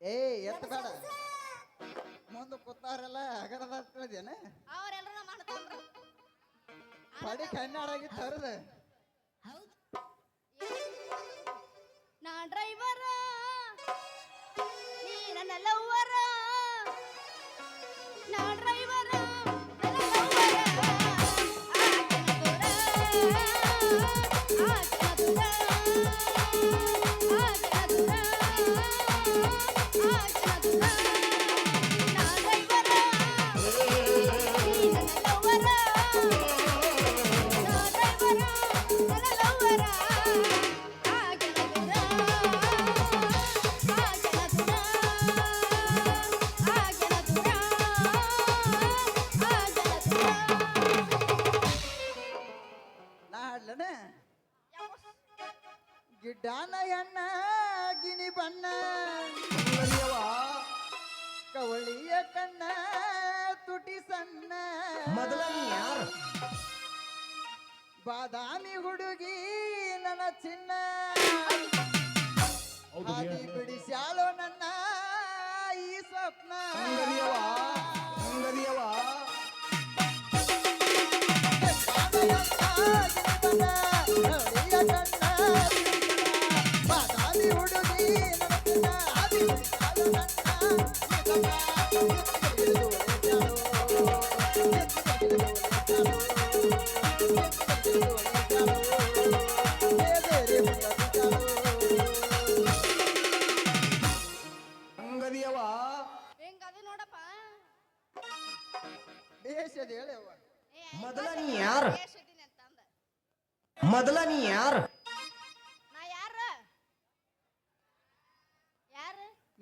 ಏಯ್ ಎತ್ತ ಬೇಡ. ಮುಂದೆ ಕೂತಾರಲ್ಲ ಅಗರದ ತಿಳಿದೇನೆ ಅವರೆಲ್ಲರೂ ಪಡಿ ಕನ್ನಡಾಗಿ ತರದ. ಹೌದು. ನಾ ಡ್ರೈವರ. ನೀ ನನ್ನ ಗಿಡ್ಡಾನ ಗಿಣಿ ಗಿನಿ ಬಣ್ಣ ಕವಳಿಯ ಕಣ್ಣ ತುಟಿ ಸಣ್ಣ. ಬಾದಾಮಿ ಹುಡುಗಿ ನನ್ನ ಚಿನ್ನ. ಹಾದಿ ಬಿಡಿಸ್ಯಾಳೋ ನನ್ನ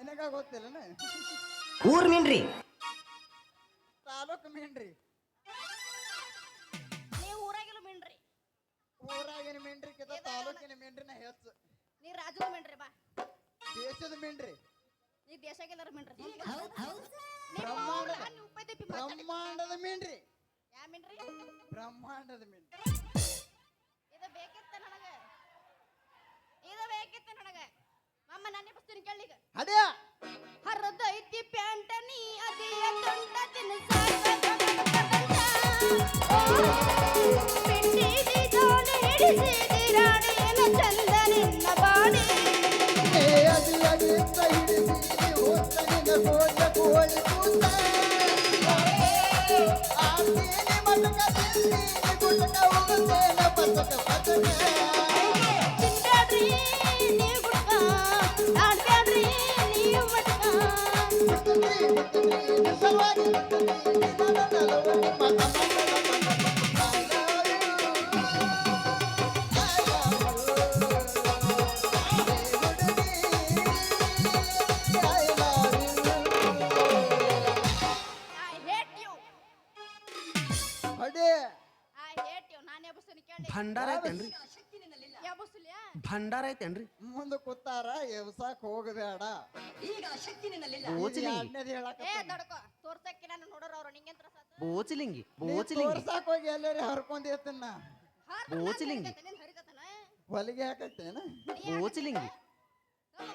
ನಿನಗ ಗೊತ್ತಿಲ್ಲನ ಊರ್ ಮೀನ್ರಿ. ತಾಲೂಕು ಮೀನ್ರಿ. ನೀವು ಊರಾಗಿಲ್ಲ ಮಿಣ್ರಿ ಊರಾಗಿನ ಮೀನ್ರಿಕಿಂತ ತಾಲೂಕಿನ ಮೀನ್ರಿನ ಹೆಚ್ಚು. ನೀ ರಾಜು ಮಿಣ್ರಿ ಬಾ. ದೇಶದ ಮೀನ್ರಿ. ನೀ ಉಪ್ಪೈತಿ ಮಾತಾಡಿ. ಬ್ರಹ್ಮಾಂಡದ ಮೀನ್ರಿ. ಯಾ ಮಿಣ್ರಿ ಬ್ರಹ್ಮಾಂಡದ ಮೀನ್ರಿ. ಇದು ಬೇಕಿತ್ತ ನನಗ. ಇದು ಬೇಕಿತ್ತ ನನಗ. ಮಮ್ಮ ನಾನು ಎಬ್ಬಿಸ್ತೀನಿ ಕೇಳಿಗ. ಅಡ್ಯಾ ಹರದೈತಿ ಪ್ಯಾಂಟ ನೀ ಅದಿಯ ತುಂಡ ತಿನ್ಸ ಪಿಟ್ಟಿದಿ ದೋಣಿ ಹಿಡಿಸಿದಿ ರಾಣಿಯನ ಚಂದ ನಿನ್ನ ಬಾಡಿ ಅದಿ ಆರ್ತೀನಿ ಮಟಕ ತಿಂತೀನಿ ಗುಟಕ ಹೋಗುತ್ತೇನ ಪತಕ ಪತಕ ಭಂಡಾರ ಐತೇನ್ರಿ? ಭಂಡಾರ ಐತೇನ್ರಿ? ಮುಂದೆ ಕೂತಾರ ಎವ್ಸಾಕ್ ಹೋಗಬೇಡ. ಈಗ ಎರಡ್ನೇದ್ ಹೇಳಾಕತ್ತೀನಿ. ಏ ದಡ್ಕೋ ತೋರ್ಸಕ್ಕೆ ನಾನು ನೋಡೋರು ಅವ್ರು ನಿಂಗೆ ಅಂತ ಸಾತು ಬೋಚಲಿಂಗಿ ಬೋಚಲಿಂಗಿ. ತೋರ್ಸಾಕ್ ಹೋಗಿ ಎಲ್ಲಾರಿ ಹರ್ಕೊಂಡಿರ್ತೇನ ಬೋಚಲಿಂಗಿ. ಹೊಲಿಗೆ ಹಾಕತ್ತೇನ? ಬೋಚಲಿಂಗಿ.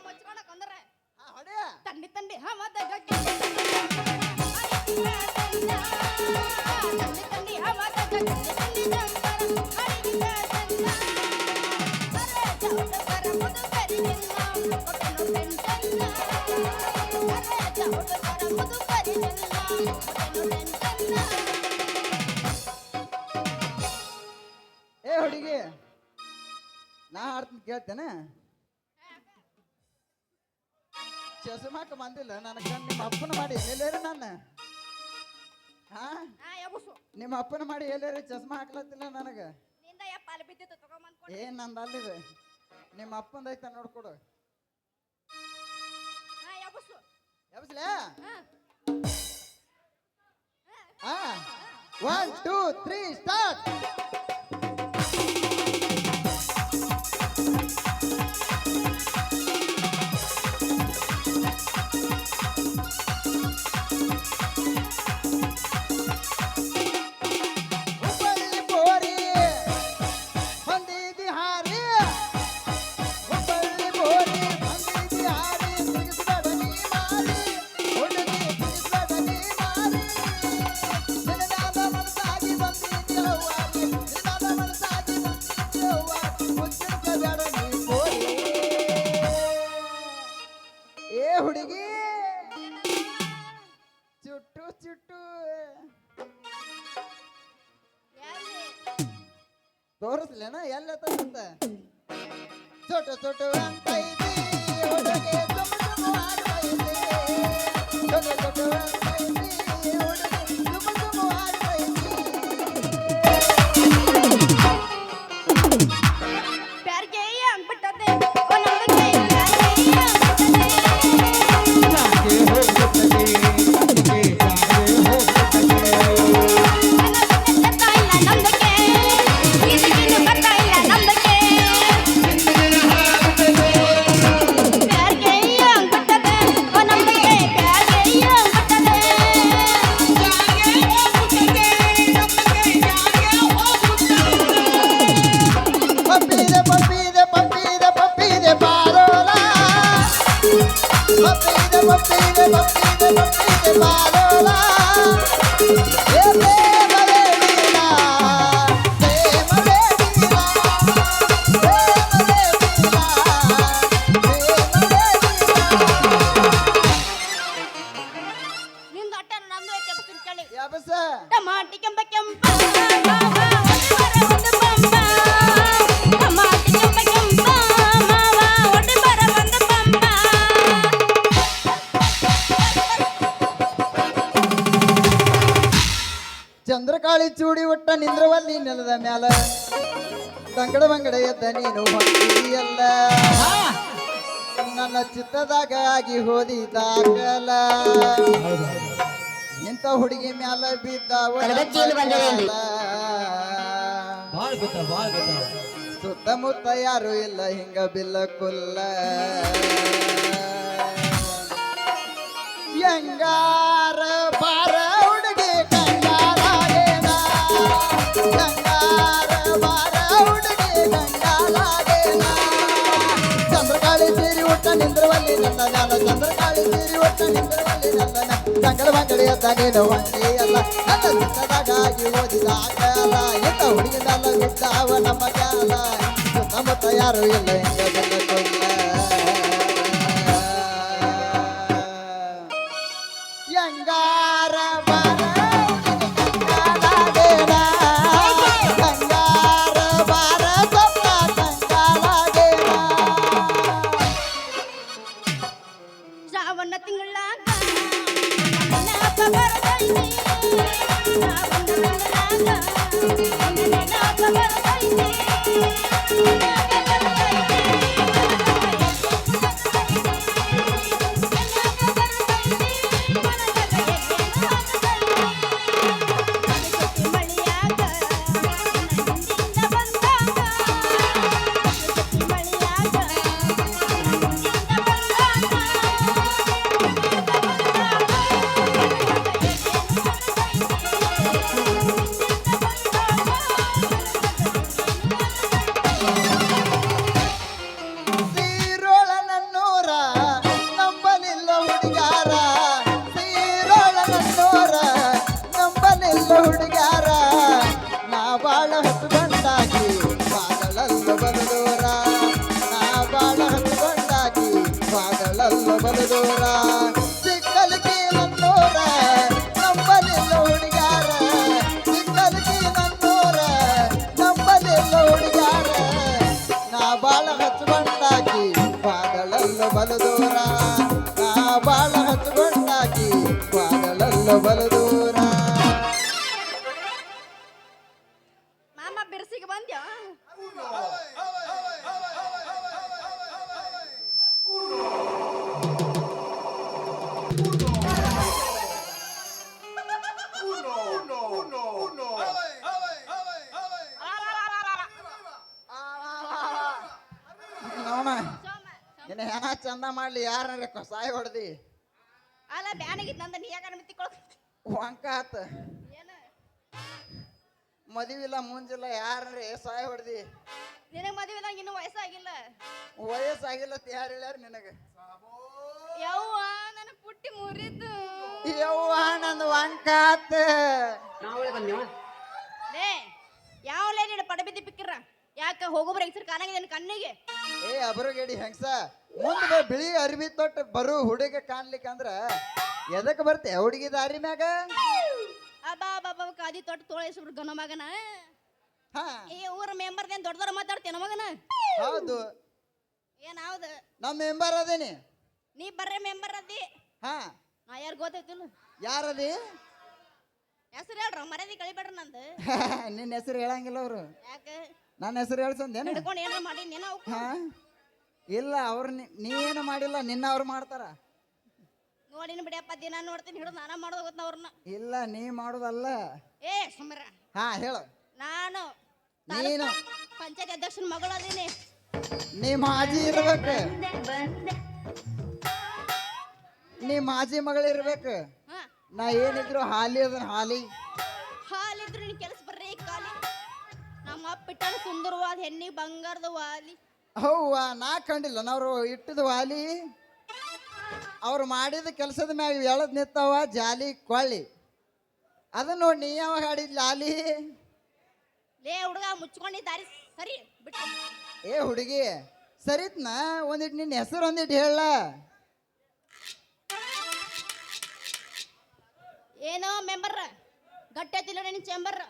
ಮುಚ್ಕೊಳಕ್ ಅಂದ್ರೆ ಅಡೇ ತಂಡಿ ತಂಡಿ ಹಾ ಮತ್ತೆ ತಂಡಿ ತಂಡಿ ಹವದ ಗಗ್ಗೆ ಕೇಳ್ತೇನೆ ಚಸ್ಮಾಕ ಬಂದಿಲ್ಲ ನನ್ನ ಕಣ್ಣು ನಿಮ್ಮ ಅಪ್ಪನ ಮಾಡಿ ಎಲ್ಲೇರಿ ನನ್ನ. ಹಾ? ನಿಮ್ಮ ಅಪ್ಪನ ಮಾಡಿ ಎಲ್ಲೇರಿ ಚಸ್ಮಾ ಹಾಕ್ಲತ್ತಿಲ್ಲ ನನಗೆ. ಏನ್ ನಂದು ಅಲ್ಲಿದೆ? ನಿಮ್ಮ ಅಪ್ಪಂದ ಐತ ನೋಡ್ಕೊಡು ಯಾವಸ್ಲೇ ಹಾ ಒನ್ ಟೂ ತ್ರೀ ಸ್ಟಾರ್ಟ್ ಏ ಹುಡುಗಿ. ಚುಟ್ಟು ಚುಟ್ಟು. ಎಲ್ಲಿ ಎಲ್ಲ ತಂದ ಚೊಟ್ಟು ಚೊಟ್ಟು ಅಂತ ಹುಡುಗಿ, ಚೊಟ್ಟು ಸುಮ್ ಆಡ್ತೈತಿ ಚೋಟು ಚೋಟು ಅಂತ ಚಂದ್ರಕಾಳಿ ಚೂಡಿ ಒಟ್ಟ ನಿಂದ್ರವಲ್ಲಿ ನೆಲದ ಮ್ಯಾಲ. ಬಂಗಡ ಬಂಗಡ ಎದ್ದ ನೀನು ಹೊಂದಿದೆಯಲ್ಲ ನನ್ನ ಚಿತ್ತದಾಗ ಆಗಿ ಹೋದಿ. ಇಂಥ ಹುಡುಗಿ ಮ್ಯಾಲ ಬಿದ್ದಾವ ಸುತ್ತಮುತ್ತ ಯಾರು ಇಲ್ಲ ಹಿಂಗ ಬಿಲ್ಲ ಕುಲ್ಲ ಯಂಗಾರ ಒಟ್ಟ ನಿಂದ್ರವಲ್ಲಿ ನನ್ನ ಮ್ಯಾಲ ಚಂದ್ರಕಾಳಿ ಸೀರಿ ಒಟ್ಟ ನಿಂದ್ರವಲ್ಲಿ ನನ್ನ ಸಂಗಡ ಅಲ್ಲ. ನನ್ನ ಚಿತ್ತದಾಗಾಗಿ ಓದಿದ ಕಾಲ ಇಂಥ ಹುಡುಗಿದಲ್ಲ ಬಿದ್ದಾವ ನಮ್ಮ ಕಾಲ ಸುತ್ತಮುತ್ತ ಯಾರು ಇಲ್ಲ ಹಿಂಗ ಬಾಗಳಲ್ಲ ಬಲದೂರ ನಾ ಬಾಳ ಹಚ್ಕೊಂಡಾಗಿ ಬಾಗಳಲ್ಲ ಬಲದೂರ ಅಲ್ಲ ಬ್ಯಾನಿಗಿದ್ ನಂದ ನೀ ಯಾಕ ಮಿತ್ತಿಕೊಳ ವಂಕ ಆತ. ಏನ? ಮದುವಿಲ್ಲ ಮುಂಜಿಲ್ಲ ಯಾರೇ ಸಾಯಿ ಹೊಡ್ದಿ? ಮದುವೆ ನಂಗೆ ಇನ್ನೂ ವಯಸ್ಸಾಗಿಲ್ಲ. ವಯಸ್ಸಾಗಿಲ್ಲ ಯಾರು ಹೇಳ್ಯಾರ ನಿನಗೆ? ಯವ್ವ ನನ್ನ ಪುಟ್ಟಿ ಮುರಿದು. ಯವ್ವ ನಂದು ವಂಕಾತ ನಾವಳೆ ಬಂದೇವ ಲೇ ಯಾವಲೇ ನೀನು ಪಡಬಿದ್ದಿ ಪಿಕ್ಕಿರ ಯಾಕೆ ಹೋಗೋಬ್ರ ಹೆಂಗ್ಸರ್ ಕಾಣಾಗಿದೆ ನಿನ್ ಕಣ್ಣಿಗೆ? ಏ ಅಬ್ರಗೇಡಿ ಹೆಂಗಸ? ಮುಂದೆ ಬಿಳಿ ಅರಿವಿ ತೊಟ್ಟು ಬರು ಹುಡುಗ ಕಾಣ್ಲಿಕ್ಕೆ ಅಂದ್ರ ಎದಕ್ಕೆ ಬರ್ತೆ ಹುಡುಗಿ ದಾರಿ ಮ್ಯಾಗ? ಅಬ್ಬಾ ಬಾಬಾ ಕಾದಿ ತೊಟ್ಟು ತೋಳಿಸ್ಬಿಡ್ರು ಗನ ಮಗನ. ಹಾ. ಈ ಊರ ಮೆಂಬರ್ದೇನ್ ದೊಡ್ಡದವ್ರ ಮಾತಾಡ್ತೇನ ಮಗನ? ಹೌದು. ಏನ್ ಹೌದು? ನಮ್ಮ ಮೆಂಬರ್ ಅದೇನಿ. ನೀ ಬರ್ರೆ ಮೆಂಬರ್ ಅದಿ. ಹಾ. ನಾ ಯಾರು ಗೊತ್ತೈತಿಲ್ಲ ಯಾರದಿ ಹೆಸರು ಹೇಳ್ರ ಮರ್ಯಾದೆ ಕಳಿಬೇಡ್ರ ನಂದು. ನಿನ್ನ ಹೆಸರು ಹೇಳಂಗಿಲ್ಲ ಅವರು. ಯಾಕ? ನನ್ನ ಹೆಸರು ಹೇಳ್ಸಂದೇನು? ಹಿಡ್ಕೊಂಡು ಏನಾರ ಮಾಡಿ ನೀನು ಹಾ. ಇಲ್ಲ ಅವ್ರ ನೀ ಏನು ಮಾಡಿಲ್ಲ ನಿನ್ನ ಅವ್ರು ಮಾಡ್ತಾರ. ನೋಡಿನ ಬಿಡಿಯಪ್ಪ ದಿನ ನೋಡ್ತೀನಿ ಹಿಡಿದು ನಾನ ಮಾಡೋದು ಗೊತ್ತ ಅವ್ರನ್ನ ಇಲ್ಲ ನೀ ಮಾಡೋದಲ್ಲ. ಏ ಸುಮ್ಮರ. ಹಾ ಹೇಳು. ನಾನು ನೀನು. ಪಂಚಾಯತ್ ಅಧ್ಯಕ್ಷನ ಮಗಳು ಅದೀನಿ ನೀ ಮಾಜಿ ಇರ್ಬೇಕು. ನೀ ಮಾಜಿ ಮಗಳು ಇರ್ಬೇಕು. ಹಾ. ನಾ ಏನಿದ್ರು ಹಾಲಿ ಅದನ್ನ ಹಾಲಿ. ಹಾಲಿದ್ರು ನಿನ್ ಕೆಲಸ ಬರ್ರಿ ಕಾಲಿ ನಮ್ಮ ಅಪ್ಪ ಇಟ್ಟಾನ ಸುಂದರವಾದ ಹೆಣ್ಣಿ ಬಂಗಾರದ ವಾಲಿ. ಹೌವ ನಾ ಕಂಡಿಲ್ಲ. ನಾವು ಇಟ್ಟದ ವಾಲಿ ಅವ್ರು ಮಾಡಿದ ಕೆಲಸದ ಮ್ಯಾಗ ಎಳದ್ ನಿಂತಾವ ಜಾಲಿ ಕೊಳ್ಳಿ. ಅದನ್ನ ನೋಡಿ ನೀ ಯಾವಾಗ ಆಡಿದ್ ಲಾಲಿ? ಲೇ ಹುಡುಗ ಮುಚ್ಕೊಂಡಿದ್ದಾರೆ ದಾರಿ ಸರಿ ಬಿಟ್ಟು. ಏ ಹುಡುಗಿ ಸರಿತ್ನ? ಒಂದಿಟ್ಟು ನಿನ್ನ ಹೆಸರು ಒಂದಿಟ್ಟು ಹೇಳ. ಏನೋ ಮೆಂಬರ್ ಗಟ್ಟೆ ತಿಲ್ಲ ನಿನ್ ಚೇಂಬರ್.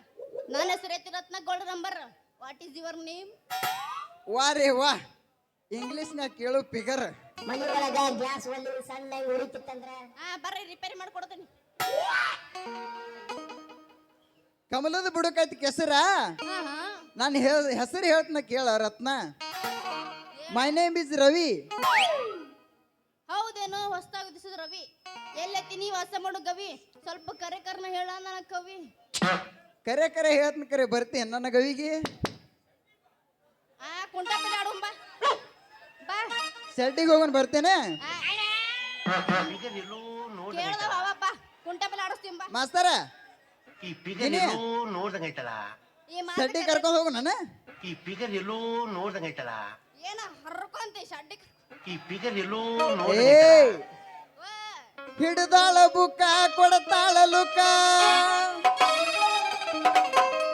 ನನ್ನ ಹೆಸರು ಐತಿ Ratna gold number what is your name ವಾ ರೇ ವಾ. ಇಂಗ್ಲೀಷ್ನಾಗ ಕೇಳು ಪಿಗರ್ ಮನೆ ಗ್ಯಾಸ್ ಒಂದು ಸಣ್ಣ ಉರಿತಿತ್ತಂದ್ರ ಬರ್ರಿ ರಿಪೇರಿ ಮಾಡ್ಕೊಡ್ತೀನಿ. ಕಮಲದ ಬುಡಕೈತಿ ಕೆಸರ? ಹಾ ಹಾ. ನಾನು ಹೆಸರು ಹೇಳ್ತನ ಕೇಳ Ratna. My name is Ravi. ಹೌದೇನೋ ಹೊಸ್ತಾಗ ದಿಸದ ರವಿ. ಎಲ್ಲೈತಿ ನೀ ವಾಸ ಮಾಡು ಗವಿ. ಸ್ವಲ್ಪ ಕರೆ ಕರ್ನ ಹೇಳ ನನ್ನ ಕವಿ. ಕರೆ ಕರೆ ಹೇಳ್ತನ ಕರೆ ಬರ್ತೀನಿ ನನ್ನ ಗವಿಗೆ. ಆ ಕುಂಟಾಪಿಲ್ಲ ಆಡು ಬಾ. ಬಾ. ಸೆಟ್ಟಿಗೆ ಹೋಗೋಣ ಬರ್ತೇನೆ. ಆಡಿಸ್ತೀನಿ ಬಾ. ಮಾಸ್ತರ ಈ ಫಿಗರ್ ಎಲ್ಲೋ ನೋಡ್ದಂಗೈತಲ್ಲ ಈ ಮಾತು ಸೆಟ್ಟಿಗೆ ಕರ್ಕೊಂಡು ಹೋಗೋಣ ಈ ಫಿಗರ್ ಎಲ್ಲೋ ನೋಡ್ದಂಗೈತಲ್ಲ ಏನ ಹರ್ಕೊಂತಿ ಶಡ್ಡಿ ಈ ಫಿಗರ್ ಎಲ್ಲೋ ಏ ನೋಡ್ದಂಗೈತಲ್ಲ ಹಿಡ್ದಾಳ ಬುಕ್ಕ ಕೊಡತಾಳ ಲುಕ್ಕ.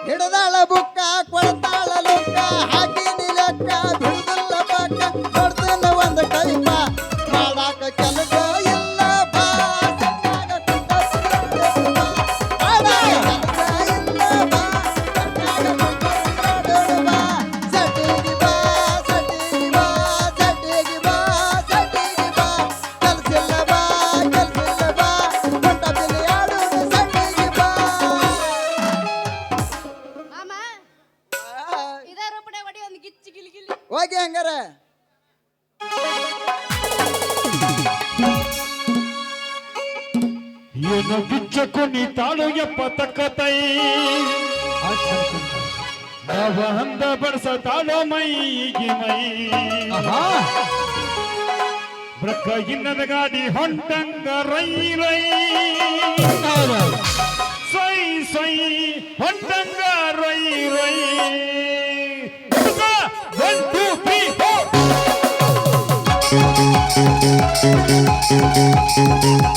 ಹಿಡ್ದಾಳ ಬುಕ್ಕ ಕೊಡತಾಳ ಲುಕ್ಕ. ಹಾಕಿ ಹಂಗಾರ ಏನು ಬಿಚ್ಚಕು ನೀ ತಾಳು ಎಪ್ಪ ತಕ್ಕತೈ ನವ ಹಂದ ಬಡ್ಸ ತಾಳು ಮೈಗಿ ಮೈ. ಬ್ರಕ್ಕ ಇನ್ನದ ಗಾಡಿ ಹೊಂಟಂಗ ರೈ ರೈ. ಸೈ ಸೈ ಹೊಂಟಂಗ ರೈ ರೈ.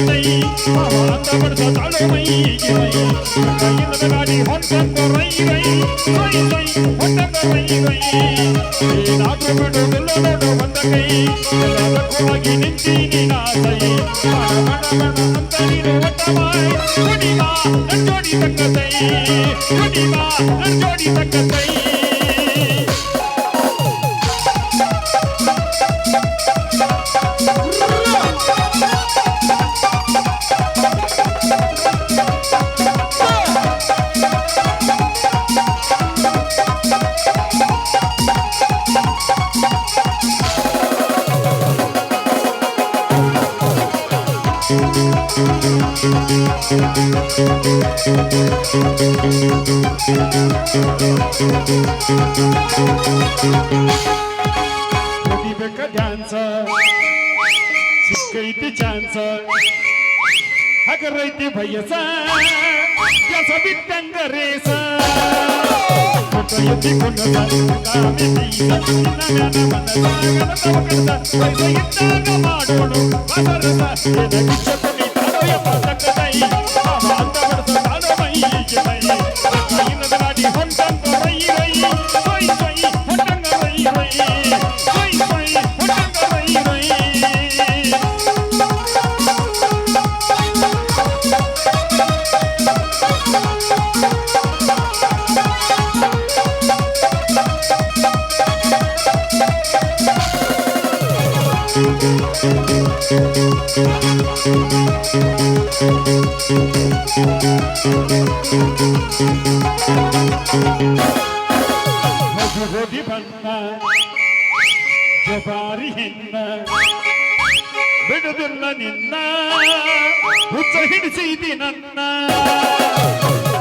ಎಪ್ಪತ್ತಕ್ಕದೈ ಅಂದ ಬಡ್ಸ ತಾಳೋ ಮೈಗಿ ಮೈ ಕೈಯಿಲ್ಲದ ಗಾಡಿ ಹೊಂಟಂಗ ರೈ ರೈ ಸೈ ಸೈ ಹೊಂಟಂಗ ರೈ ರೈ ಏನಾದ್ರೂ ಬಿಡುವುದಿಲ್ಲ ನೋಡು ಬಂದ ಕೈ ಎಲ್ಲದಕ್ಕೂವಾಗಿ ನಿಂತೀನಿ ನಾ ಸೈ ಬಣ ಬಣ Deepak dancer, sikkaiti chancer, hagaraiti bhayasa, yasa bitanga resa. Kutayati kunasa, kutami tisa, inamyana manasa, ganapokasa, vaisa ittaga maadodu, vasarasa, edakichapa. ಎತ್ತಿ ಮಗು ಹೋಗಿ ಬಣ್ಣ ಜಬಾರಿ ಹೆಣ್ಣ ಬಿಡುದಿಲ್ಲ ನಿನ್ನ ಹುಚ್ಚ ಹಿಡಿಸಿದಿ ನನ್ನ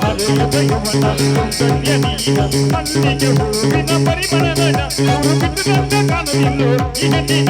ಹರೆಯದ ಯುವನ ಸುಂದರ್ಯ ನೀನ ಮಲ್ಲಿಗೆ ಹೂವಿನ ಪರಿಮಳನ ಊರು ಬಿಟ್ಟು ನನ್ನ ಕಾಣಲಿಲ್ಲೋ ಈಗ ನೀನ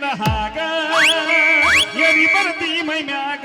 ರೈ ಹಾಗ. ಎರಿ ಬರ್ತಿ ಮೈ ಮ್ಯಾಗ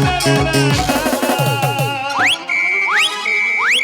Thank you.